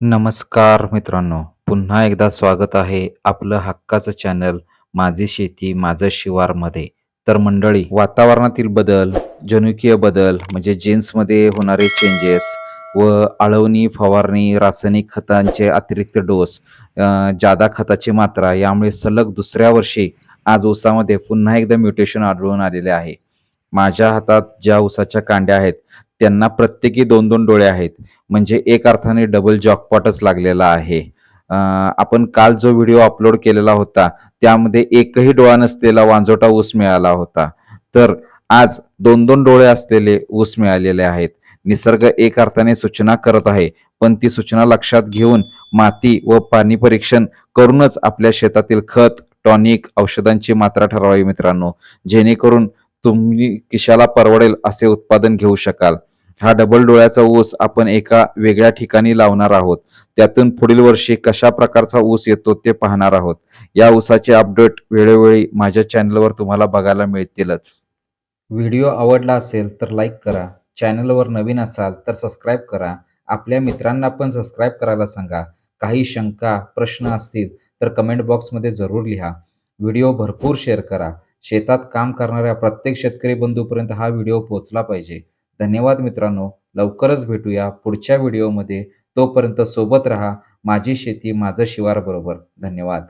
नमस्कार मित्रांनो. पुन्हा एकदा स्वागत आहे आपलं हक्काचं चॅनल माझी शेती माझं शिवारमध्ये. तर मंडळी वातावरणातील बदल जनुकीय बदल म्हणजे जीन्समध्ये होणारे चेंजेस व आळवणी फवारणी रासायनिक खतांचे अतिरिक्त डोस जादा खताची मात्रा यामुळे सलग दुसऱ्या वर्षी आज ऊसामध्ये पुन्हा एकदा म्युटेशन आढळून आलेले आहे. माझ्या हातात ज्या ऊसाच्या कांड्या आहेत त्यांना प्रत्येकी दोन दोन डोळे आहेत. म्हणजे एक अर्थाने डबल जॉकपॉटच लागलेला आहे. आपण काल जो व्हिडिओ अपलोड केलेला होता त्यामध्ये एकही डोळा नसलेला वांजोटा ऊस मिळाला होता. तर आज दोन दोन डोळे असलेले ऊस मिळालेले आहेत. निसर्ग एक अर्थाने सूचना करत आहे पण ती सूचना लक्षात घेऊन माती व पाणी परीक्षण करूनच आपल्या शेतातील खत टॉनिक औषधांची मात्रा ठरवावी मित्रांनो. जेणेकरून तुम्ही किशाला परवडेल असे उत्पादन घेऊ शकाल. हा डबल डोळ्याचा ऊस आपण एका वेगळ्या ठिकाणी लावणार आहोत. त्यातून पुढील वर्षी कशा प्रकारचा ऊस येतो ते पाहणार आहोत. या ऊसाचे अपडेट वेळोवेळी माझ्या चॅनलवर तुम्हाला बघायला मिळतीलच. व्हिडिओ आवडला असेल तर लाईक करा. चॅनलवर नवीन असाल तर सबस्क्राईब करा. आपल्या मित्रांना पण सबस्क्राईब करायला सांगा. काही शंका प्रश्न असतील तर कमेंट बॉक्समध्ये जरूर लिहा. व्हिडिओ भरपूर शेअर करा. शेतात काम करणाऱ्या प्रत्येक शेतकरी बंधूपर्यंत हा व्हिडिओ पोहोचला पाहिजे. धन्यवाद मित्रांनो. लवकरच भेटूया पुढच्या व्हिडिओमध्ये. तोपर्यंत सोबत रहा. माझी शेती माझं शिवार बरोबर. धन्यवाद.